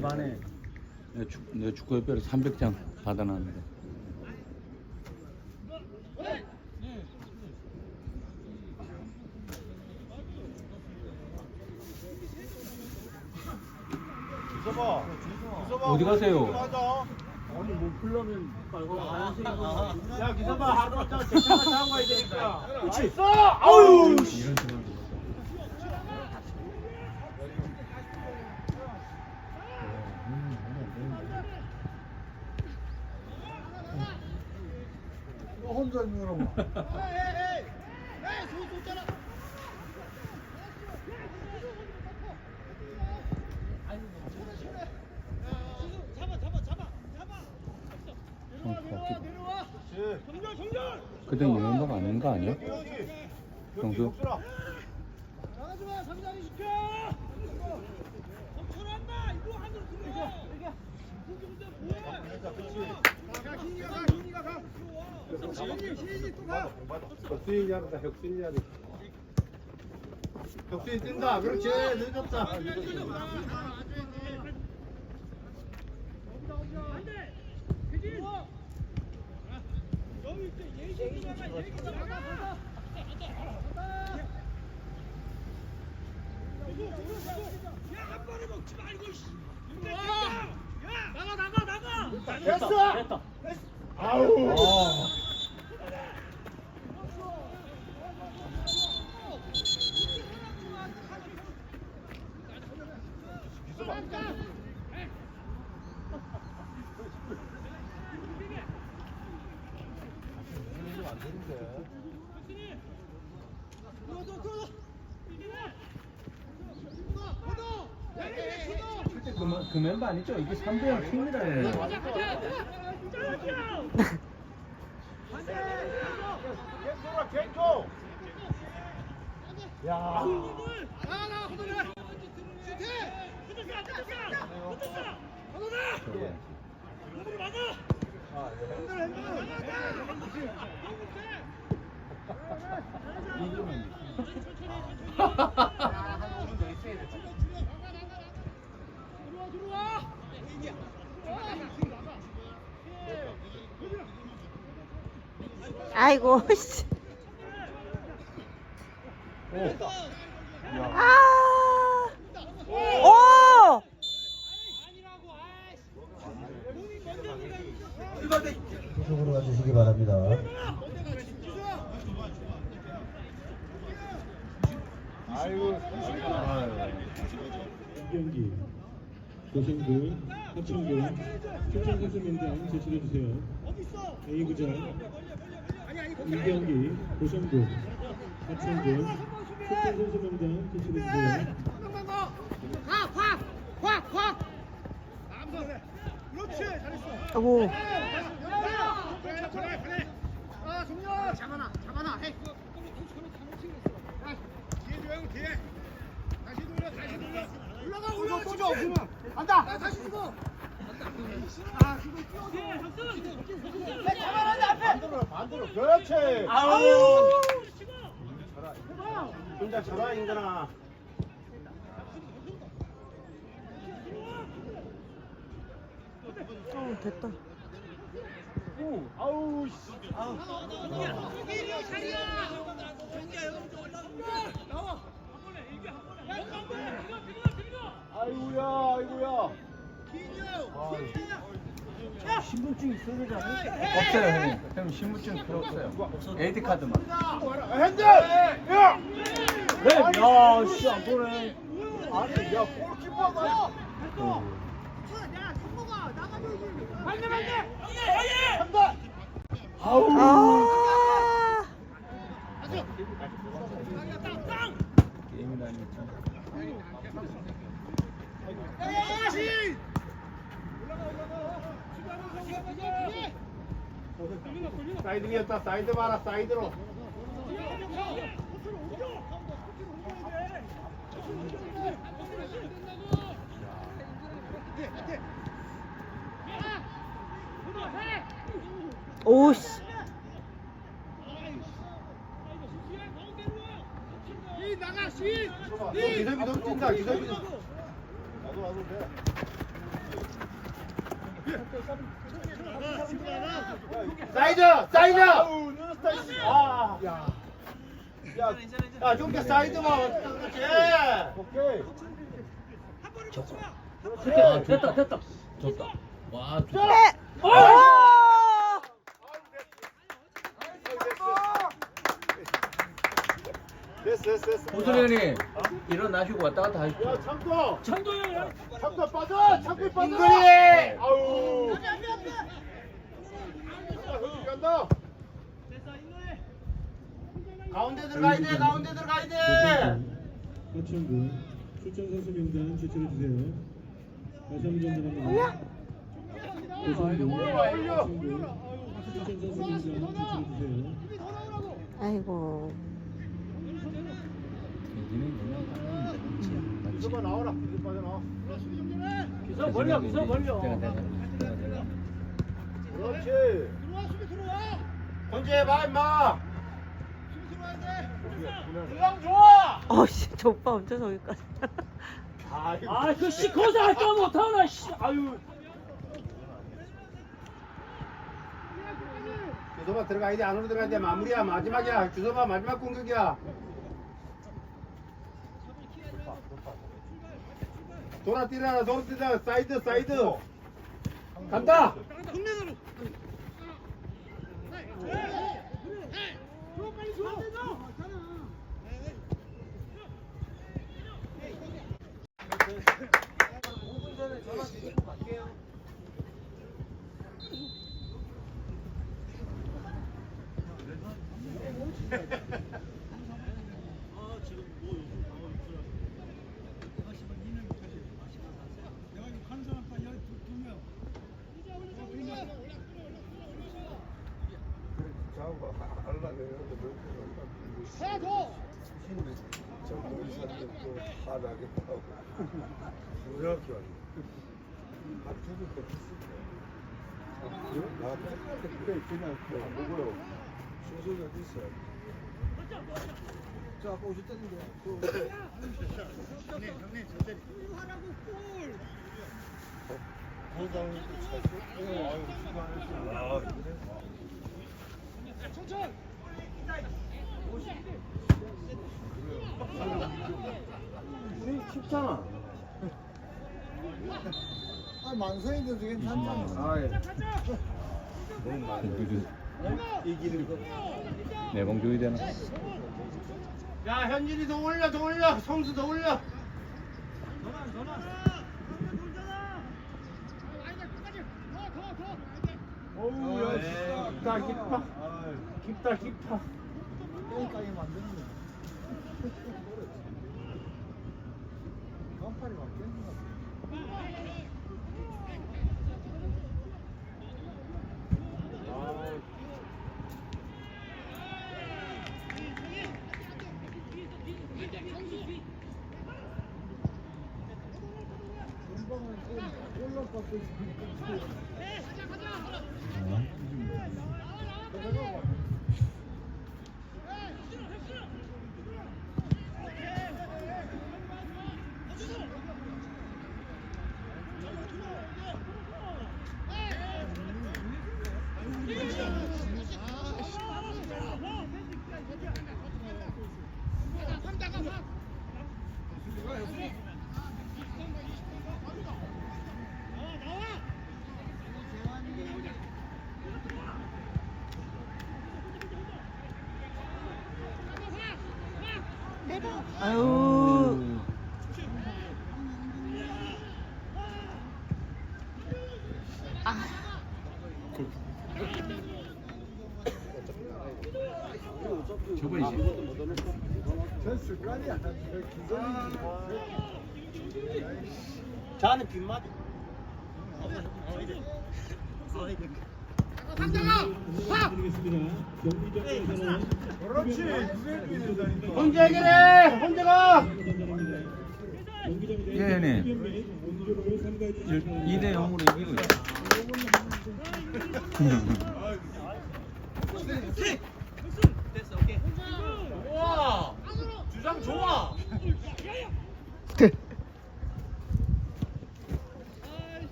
2시 반에 내, 축, 내 축구협회로 300장 받아놨는데. 어디 가세요? 아니 뭐 풀려면 말고 하얀색 야 기사봐 하루 저 대차가 타고 가야 되니까. 그치. 있어. 아우. 이런 식으로 혼자 있느라고. 그때 이 멤버가 아닌 거 아니야? 경수. 경수? 나가지 마 상자리 시켜 멈춰란다 이거 안으로 들어와 거기 혼자 뭐해 가 신이가 가 신이가 가 신이 신이 또가 혁수인이 하다 혁수인이 하다. 혁수인 뛴다. 그렇지. 늦었다. 야한 번에 먹지 말고 나가 나가 나가 됐어. 됐다. 아우. 그, 멤- 그 멤버 아니죠? 이게 3대0 팀이라는 거. 야. 아이고 씨. 아. 오! 이쪽으로 와주시기 바랍니다. 아이고. 경기 고성군 하천군 출전선수 명단 제출해 주세요. A구장 1경기 고성군 하천군 출전선수 명단 제출해 주세요. 그렇지 잘했어 오. 그래 그래 그래 아 종려 잡아놔 해 뒤에 줘형 뒤에. 다시 돌려 다시 돌려. 올라가 올라가 또 줘, 그러면 간다. 다시 주고. 아 지금 뛰어줘. 반대로 반대로. 그렇지. 아우. 혼자 쳐라 인간아. 어, 됐다. 오. 아우 씨. 아우. 아이고야 아이고야. 신분증 있어야 되지 않아? 없어요, 형님. 형님 신분증 필요 없어요. AD 카드만. 핸들. 야. 네. 야, 씨, 안 보네. 아니 야 골키퍼가. 한다. 아우. 아. 게임이라니 참. 사이드였다 사이드 봐라 사이드로. 오씨. 나가 씨 기석이 너 뛴다 기석이. 나도 나도 돼. 사이드 사이드 아 야. 야, 야, 좀더 사이드만 그렇지. 오케이. 됐다 됐다 됐다 좋다. 와, 에! 오! 됐어. 호수련이 일어나시고 왔다 갔다 하십시오. 야, 창도. 창도야 창도 빠져. 창도 빠져. 인근이. 아우. 야, 간다. 가운데 들어가야 돼. 가운데 들어가야 돼. 하천구 출전 선수 명단 제출해 주세요. 다시 한번 전달합니다. 고성구 하천구 출전 선수 명단 제출해 주세요. 아이고. 기서가 나와라. 기서 빠져 나와. 기서 벌려 기서 벌려 그렇지. 들어와 수비 들어와 건재해봐 임마. 어씨, 저 오빠 언제 저기까지. 아그씨 거기서 할거 못하나 씨 아유 주소봐 들어가야 돼 안으로 들어가야 돼 마무리야 마지막이야 주소봐 마지막 공격이야 돌아 뛰라 돌아 뛰라. 사이드 사이드. 간다 줘 빨리 줘 하나 더 천천 쉽잖아 아, 만성인데도 괜찮잖아. 이기는 거 내봉 줘야 되나? 야 현진이 더 올려 더 올려. 성수 더 올려. 어우 야 깊다 깊다. 깊다 깊다. 게임까지 만드는 간판이 맞겠는 거아 네, 가자 가자. 유. 저번이지. 전 습관이야. 자는 빈맛 그렇지. 혼자 해결해 혼자 가 예, 네. 원조로 삼가해 주시기 바랍니다. 2대 0으로 이기고 좋아 주장 좋아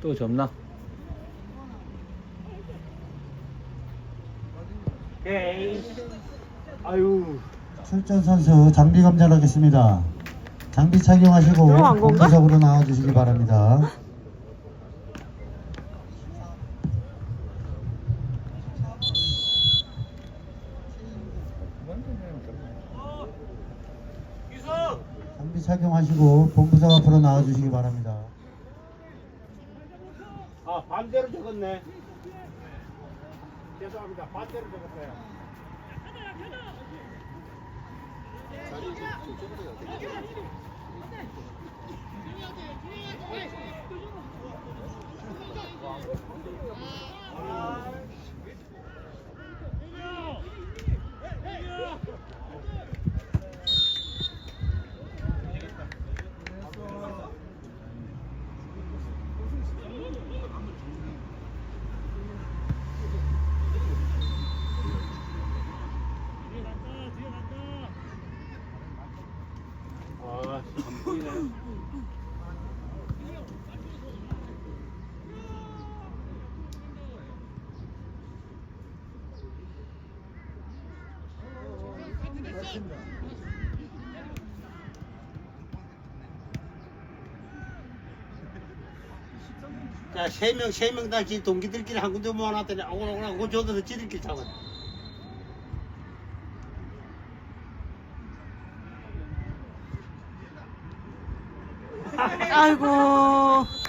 또 접나? 오케이. 아유. 출전 선수 장비 검열하겠습니다. 장비 착용하시고 들어간 건가? 본부석으로 나와주시기 바랍니다. 장비 착용하시고 본부석 앞으로 나와주시기 바랍니다. 아 반대로 적었네. 죄송합니다. 반대로 적었어요. 아, 자, 세 명, 세 명 다 지 동기들끼리 한 군데 모아놨더니 그거 줘도 지들끼리 잡아. 아이고.